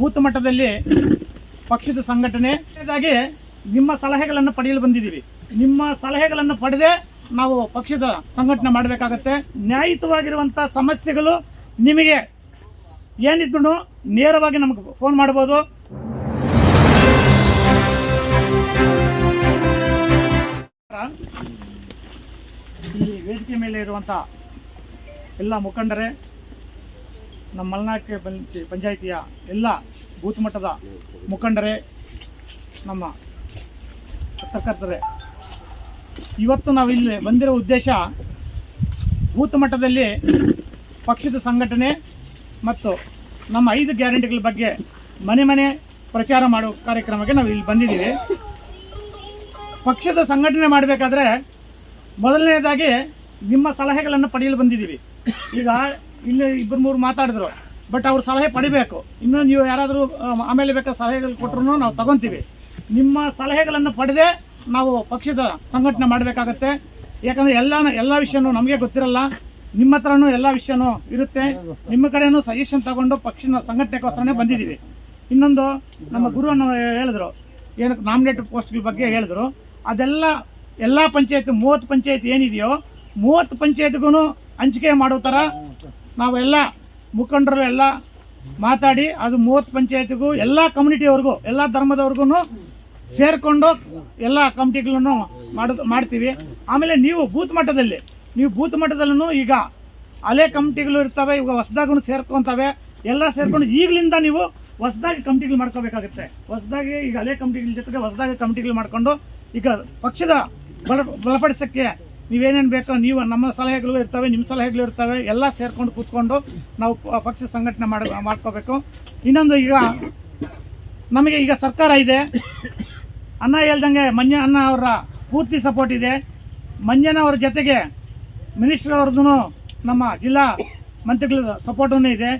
Booth ಮಟ್ಟದಲ್ಲಿ ಪಕ್ಷದ ಸಂಘಟನೆ ನಿಮ್ಮ ಸಲಹೆಗಳನ್ನು ಪಡೆಯಲು ಬಂದಿದ್ದೀವಿ. ನಿಮ್ಮ ಸಲಹೆಗಳನ್ನು ಪಡೆದೇ ನಾವು ಪಕ್ಷದ ಸಂಘಟನೆ ಮಾಡಬೇಕಾಗತ್ತೆ. ನ್ಯಾಯಯುತವಾಗಿರುವಂಥ ಸಮಸ್ಯೆಗಳು ನಿಮಗೆ ಏನಿದ್ರು ನೇರವಾಗಿ ನಮಗೆ ಫೋನ್ ಮಾಡ್ಬೋದು. ಈ ವೇದಿಕೆ ಮೇಲೆ ಇರುವಂಥ ಎಲ್ಲ ಮುಖಂಡರೇ ನಮ್ಮ ಮಲ್ನಾಡ್ ಪಂಚ ಪಂಚಾಯಿತಿಯ ಎಲ್ಲ ಬೂತ್ ಮಟ್ಟದ ಮುಖಂಡರೇ, ನಮ್ಮ ಪತ್ರಕರ್ತರೇ. ಇವತ್ತು ನಾವು ಇಲ್ಲಿ ಬಂದಿರೋ ಉದ್ದೇಶ ಬೂತ್ ಮಟ್ಟದಲ್ಲಿ ಪಕ್ಷದ ಸಂಘಟನೆ ಮತ್ತು ನಮ್ಮ ಐದು ಗ್ಯಾರಂಟಿಗಳ ಬಗ್ಗೆ ಮನೆ ಮನೆ ಪ್ರಚಾರ ಮಾಡೋ ಕಾರ್ಯಕ್ರಮಕ್ಕೆ ನಾವು ಇಲ್ಲಿ ಬಂದಿದ್ದೀವಿ. ಪಕ್ಷದ ಸಂಘಟನೆ ಮಾಡಬೇಕಾದ್ರೆ ಮೊದಲನೇದಾಗಿ ನಿಮ್ಮ ಸಲಹೆಗಳನ್ನು ಪಡೆಯಲು ಬಂದಿದ್ದೀವಿ. ಈಗ ಇಲ್ಲಿ ಇಬ್ಬರು ಮೂರು ಮಾತಾಡಿದ್ರು. ಬಟ್ ಅವ್ರ ಸಲಹೆ ಪಡಿಬೇಕು. ಇನ್ನು ನೀವು ಯಾರಾದರೂ ಆಮೇಲೆ ಬೇಕಾದ ಸಲಹೆಗಳು ಕೊಟ್ಟರು ನಾವು ತಗೊಂತೀವಿ. ನಿಮ್ಮ ಸಲಹೆಗಳನ್ನು ಪಡೆದೇ ನಾವು ಪಕ್ಷದ ಸಂಘಟನೆ ಮಾಡಬೇಕಾಗತ್ತೆ. ಯಾಕಂದರೆ ಎಲ್ಲ ಎಲ್ಲ ವಿಷಯನೂ ನಮಗೆ ಗೊತ್ತಿರಲ್ಲ. ನಿಮ್ಮ ಹತ್ರನೂ ಎಲ್ಲ ವಿಷಯನೂ ಇರುತ್ತೆ. ನಿಮ್ಮ ಕಡೆಯೂ ಸಜೆಷನ್ ತಗೊಂಡು ಪಕ್ಷದ ಸಂಘಟನೆಗೋಸ್ಕರನೇ ಬಂದಿದ್ದೀವಿ. ಇನ್ನೊಂದು ನಮ್ಮ ಗುರುವನ್ನು ಹೇಳಿದ್ರು. ಏನಕ್ಕೆ ನಾಮಿನೇಟೆಡ್ ಪೋಸ್ಟ್ಗಳ ಬಗ್ಗೆ ಹೇಳಿದ್ರು. ಅದೆಲ್ಲ ಎಲ್ಲ ಪಂಚಾಯತ್, ಮೂವತ್ತು ಪಂಚಾಯತ್ ಏನಿದೆಯೋ ಮೂವತ್ತು ಪಂಚಾಯತ್ಗೂ ಹಂಚಿಕೆ ಮಾಡೋ ಥರ ನಾವೆಲ್ಲ ಮುಖಂಡರು ಎಲ್ಲ ಮಾತಾಡಿ ಅದು ಮೂವತ್ತು ಪಂಚಾಯತ್ಗೂ, ಎಲ್ಲ ಕಮ್ಯುನಿಟಿಯವ್ರಿಗೂ, ಎಲ್ಲ ಧರ್ಮದವ್ರಿಗೂ ಸೇರಿಕೊಂಡು ಎಲ್ಲ ಕಮಿಟಿಗಳನ್ನು ಮಾಡೋದು ಮಾಡ್ತೀವಿ. ಆಮೇಲೆ ನೀವು ಬೂತ್ ಮಟ್ಟದಲ್ಲಿ, ನೀವು ಬೂತ್ ಮಟ್ಟದಲ್ಲೂ ಈಗ ಹಳೆ ಕಮಿಟಿಗಳು ಇರ್ತವೆ ಈಗ ಹೊಸದಾಗೂ ಸೇರ್ಕೊತವೆ, ಎಲ್ಲ ಸೇರ್ಕೊಂಡು ಈಗಲಿಂದ ನೀವು ಹೊಸದಾಗಿ ಕಮಿಟಿಗಳು ಮಾಡ್ಕೋಬೇಕಾಗುತ್ತೆ. ಹೊಸದಾಗಿ ಈಗ ಹಳೆ ಕಮಿಟಿಗಳ ಜೊತೆಗೆ ಹೊಸದಾಗಿ ಕಮಿಟಿಗಳು ಮಾಡ್ಕೊಂಡು ಈಗ ಪಕ್ಷದ ಬಲ, ಬಲಪಡಿಸೋಕ್ಕೆ ನೀವೇನೇನು ಬೇಕೋ ನೀವು ನಮ್ಮ ಸಲಹೆಗಳು ಇರ್ತವೆ ನಿಮ್ಮ ಸಲಹೆಗಳು ಇರ್ತವೆ, ಎಲ್ಲ ಸೇರ್ಕೊಂಡು ಕೂತ್ಕೊಂಡು ನಾವು ಪಕ್ಷ ಸಂಘಟನೆ ಮಾಡ, ಮಾಡ್ಕೋಬೇಕು. ಇನ್ನೊಂದು ಈಗ ನಮಗೆ ಈಗ ಸರ್ಕಾರ ಇದೆ. ಅನ್ನ ಹೇಳ್ದಂಗೆ ಮಂಜ ಅನ್ನ ಅವರ ಪೂರ್ತಿ ಸಪೋರ್ಟ್ ಇದೆ. ಮಂಜನ ಅವರ ಜೊತೆಗೆ ಮಿನಿಸ್ಟರ್ ಅವ್ರದ್ದು ನಮ್ಮ ಜಿಲ್ಲಾ ಮಂತ್ರಿಗಳ ಸಪೋರ್ಟೂ ಇದೆ.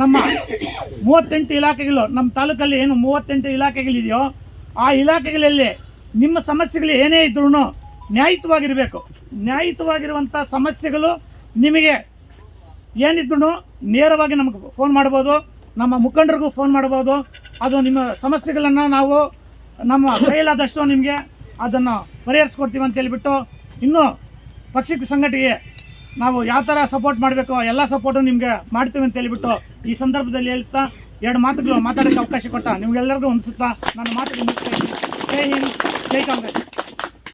ನಮ್ಮ ಮೂವತ್ತೆಂಟು ಇಲಾಖೆಗಳು, ನಮ್ಮ ತಾಲೂಕಲ್ಲಿ ಏನು ಮೂವತ್ತೆಂಟು ಇಲಾಖೆಗಳಿದೆಯೋ, ಆ ಇಲಾಖೆಗಳಲ್ಲಿ ನಿಮ್ಮ ಸಮಸ್ಯೆಗಳು ಏನೇ ಇದ್ರೂ ನ್ಯಾಯಯುತವಾಗಿರಬೇಕು. ನ್ಯಾಯಯುತವಾಗಿರುವಂಥ ಸಮಸ್ಯೆಗಳು ನಿಮಗೆ ಏನಿದ್ದು ನೇರವಾಗಿ ನಮಗೆ ಫೋನ್ ಮಾಡ್ಬೋದು. ನಮ್ಮ ಮುಖಂಡರಿಗೂ ಫೋನ್ ಮಾಡ್ಬೋದು. ಅದು ನಿಮ್ಮ ಸಮಸ್ಯೆಗಳನ್ನು ನಾವು ನಮ್ಮ ಕೈಲಾದಷ್ಟು ನಿಮಗೆ ಅದನ್ನು ಪರಿಹರಿಸ್ಕೊಡ್ತೀವಿ ಅಂತ ಹೇಳಿಬಿಟ್ಟು ಇನ್ನೂ ಪಕ್ಷಕ್ಕೆ ಸಂಘಟನೆಗೆ ನಾವು ಯಾವ ಥರ ಸಪೋರ್ಟ್ ಮಾಡಬೇಕು, ಎಲ್ಲ ಸಪೋರ್ಟು ನಿಮಗೆ ಮಾಡ್ತೀವಿ ಅಂತ ಹೇಳಿಬಿಟ್ಟು ಈ ಸಂದರ್ಭದಲ್ಲಿ ಹೇಳ್ತಾ ಎರಡು ಮಾತುಗಳು ಮಾತಾಡೋಕ್ಕೆ ಅವಕಾಶ ಕೊಟ್ಟ ನಿಮಗೆಲ್ಲರಿಗೂ ಅನಿಸುತ್ತಾ? ನನ್ನ ಮಾತುಗಳು ಮುಗಿಸ್ತಾ ಜೈ ಹಿಂದ್, ಜೈ ಕಾಂಗ್ರೆಸ್.